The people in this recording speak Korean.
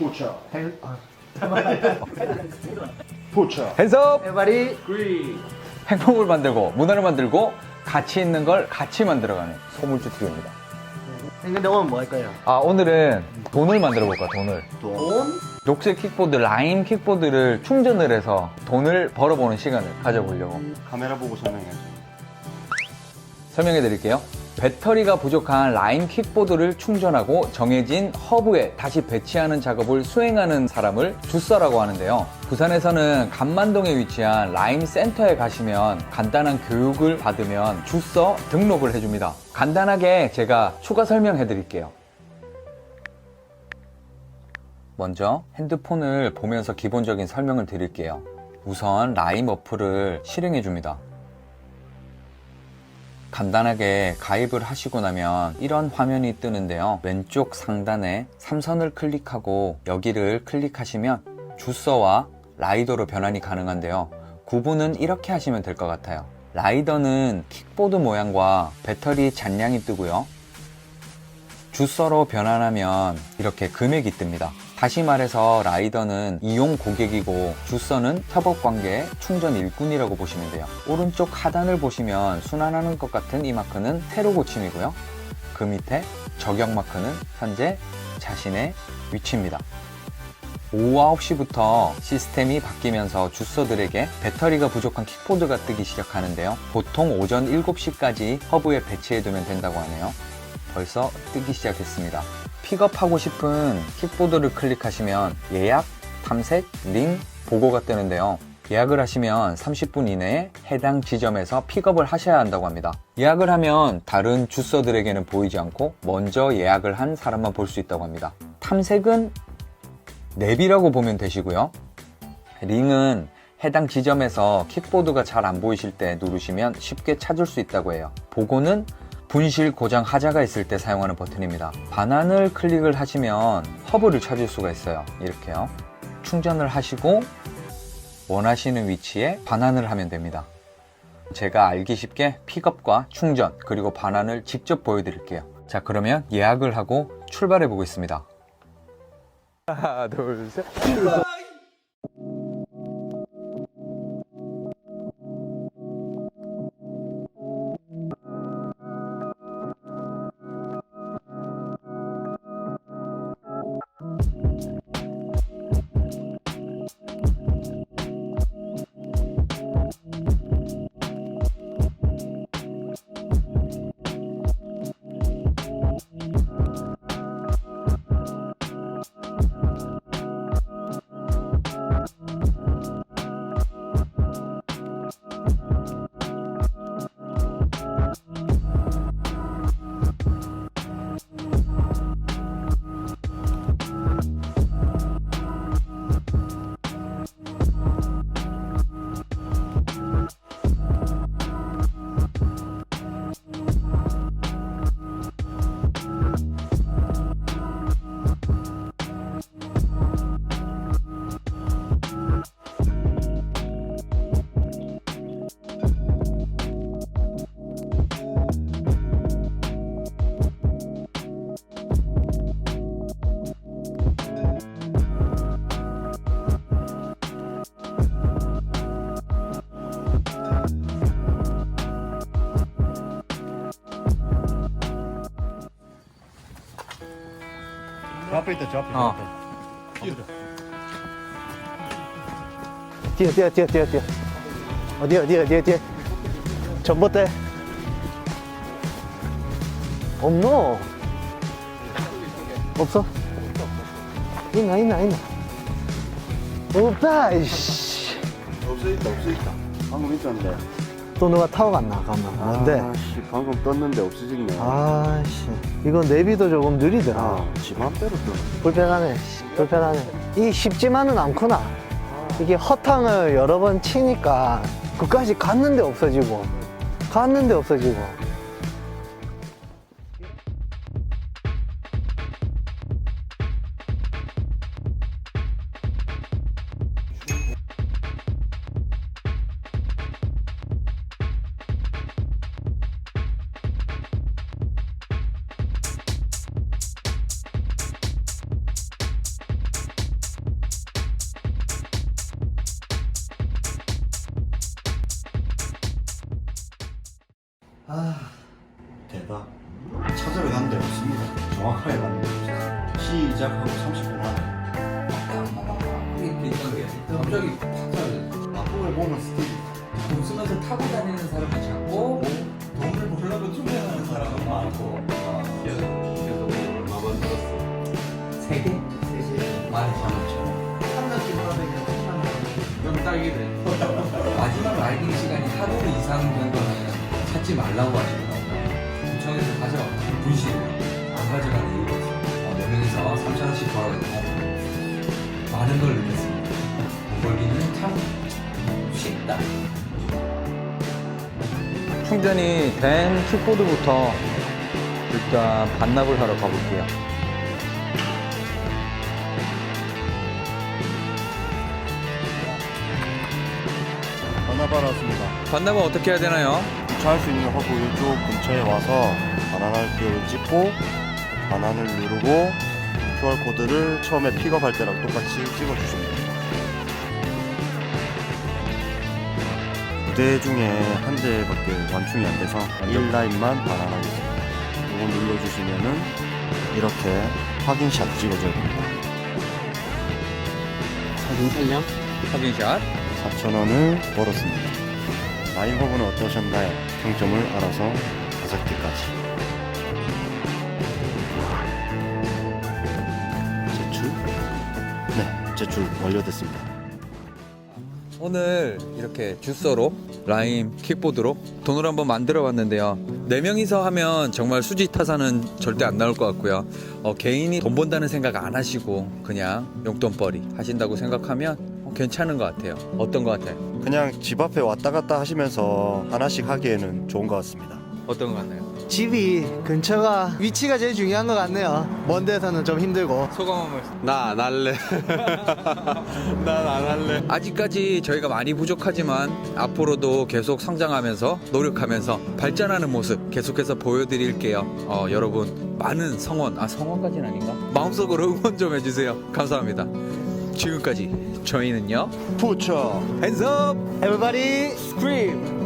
Pucha. 헬, 아, Pucha. 핸섭 에바리 행복을 만들고 문화를 만들고 가치 있는 걸 같이 만들어가는 소물주 TV입니다. 근데 오늘 뭐 할 거예요? 아 오늘은 돈을 만들어 볼까 돈을. 돈? 녹색 킥보드 라임 킥보드를 충전을 해서 돈을 벌어보는 시간을 가져보려고 카메라 보고 설명해줘. 설명해 드릴게요. 배터리가 부족한 라임 킥보드를 충전하고 정해진 허브에 다시 배치하는 작업을 수행하는 사람을 주서라고 하는데요. 부산에서는 간만동에 위치한 라임 센터에 가시면 간단한 교육을 받으면 주서 등록을 해줍니다. 간단하게 제가 추가 설명해 드릴게요. 먼저 핸드폰을 보면서 기본적인 설명을 드릴게요. 우선 라임 어플을 실행해 줍니다. 간단하게 가입을 하시고 나면 이런 화면이 뜨는데요. 왼쪽 상단에 삼선을 클릭하고 여기를 클릭하시면 주서와 라이더로 변환이 가능한데요. 구분은 이렇게 하시면 될 것 같아요. 라이더는 킥보드 모양과 배터리 잔량이 뜨고요. 주서로 변환하면 이렇게 금액이 뜹니다. 다시 말해서 라이더는 이용 고객이고 주서는 협업 관계의 충전 일꾼이라고 보시면 돼요. 오른쪽 하단을 보시면 순환하는 것 같은 이 마크는 새로 고침이고요. 그 밑에 저격 마크는 현재 자신의 위치입니다. 오후 9시부터 시스템이 바뀌면서 주서들에게 배터리가 부족한 킥보드가 뜨기 시작하는데요. 보통 오전 7시까지 허브에 배치해두면 된다고 하네요. 벌써 뜨기 시작했습니다. 픽업하고 싶은 킥보드를 클릭하시면 예약, 탐색, 링, 보고가 뜨는데요. 예약을 하시면 30분 이내에 해당 지점에서 픽업을 하셔야 한다고 합니다. 예약을 하면 다른 주서들에게는 보이지 않고 먼저 예약을 한 사람만 볼 수 있다고 합니다. 탐색은 랩이라고 보면 되시고요. 링은 해당 지점에서 킥보드가 잘 안 보이실 때 누르시면 쉽게 찾을 수 있다고 해요. 보고는 분실 고장 하자가 있을 때 사용하는 버튼입니다. 반환을 클릭을 하시면 허브를 찾을 수가 있어요. 이렇게요. 충전을 하시고 원하시는 위치에 반환을 하면 됩니다. 제가 알기 쉽게 픽업과 충전 그리고 반환을 직접 보여드릴게요. 자 그러면 예약을 하고 출발해 보겠습니다. 하나 둘 셋. 저 앞에 있다, 저 앞에. 어. 뛰어, 뛰어, 뛰어, 뛰어, 뛰어. 어디, 어디, 어디, 어디. 전봇대. 없노? 없어? 있나, 있나, 있나. 없다, 이씨. 없어 있다, 없어 있다. 방금 있었는데. 또 누가 타고 갔나, 가면. 뭔데? 아씨, 방금 떴는데 없어지네. 아씨, 이거 내비도 조금 느리더라. 아, 지 맘대로 떠. 불편하네, 씨, 불편하네. 이 쉽지만은 않구나. 이게 허탕을 여러 번 치니까 그까지 갔는데 없어지고, 갔는데 없어지고. 아 대박 찾으러 갔는데 없습니다 정확하게 갔는데 없어요 시작하고 30분 안에 갑자기 팍 사라졌어. 앞부분에 보면 스티브 돈 쓰면서 타고 다니는 사람은 작고 돈을 벌려고 투자하는 사람은 많고 그래서 그래서 얼마 만들었어? 세 개? 만 삼천 원. 좀 딱이래. 마지막 라이딩 시간이 하루 이상 된 거는 찾지 말라고 하시더라고요. 구청에서 가져가 분실이에요. 안 가져가는 이유가 있어요. 어, 네 명이서 3천 원씩 벌어야 많은 걸 느꼈습니다. 돈 벌기는 참 쉽다. 충전이 된 킥보드부터 일단 반납을 하러 가볼게요. 바나바라 왔습니다 반납은 어떻게 해야 되나요? 주차할 수 있는 허브 이쪽 근처에 와서 바나나를 찍고 바나나를 누르고 QR코드를 처음에 픽업할 때랑 똑같이 찍어주시면 됩니다 두대 중에 한 대밖에 완충이 안 돼서 1라인만 바나나가 있습니다 이거 눌러주시면은 이렇게 확인샷 찍어줘야 됩니다 확인샷. 4,000원을 벌었습니다. 라인 허브는 어떠셨나요? 평점을 알아서 다섯 개까지. 제출? 네, 제출 완료됐습니다. 오늘 이렇게 주서로 라임 킥보드로 돈을 한번 만들어 봤는데요. 네 명이서 하면 정말 수지 타산은 절대 안 나올 것 같고요. 어, 개인이 돈 번다는 생각 안 하시고 그냥 용돈벌이 하신다고 생각하면 어, 괜찮은 것 같아요. 어떤 것 같아요? 그냥 집 앞에 왔다 갔다 하시면서 하나씩 하기에는 좋은 것 같습니다. 어떤 것 같나요? 집이 근처가 위치가 제일 중요한 것 같네요. 먼 데서는 좀 힘들고. 소감 한 말씀. 나 안 할래. 난 안 할래. 아직까지 저희가 많이 부족하지만 앞으로도 계속 성장하면서 노력하면서 발전하는 모습 계속해서 보여드릴게요. 어, 여러분 많은 성원, 아 성원까지는 아닌가? 마음속으로 응원 좀 해주세요. 감사합니다. 지금까지 저희는요. Hands up! Everybody scream.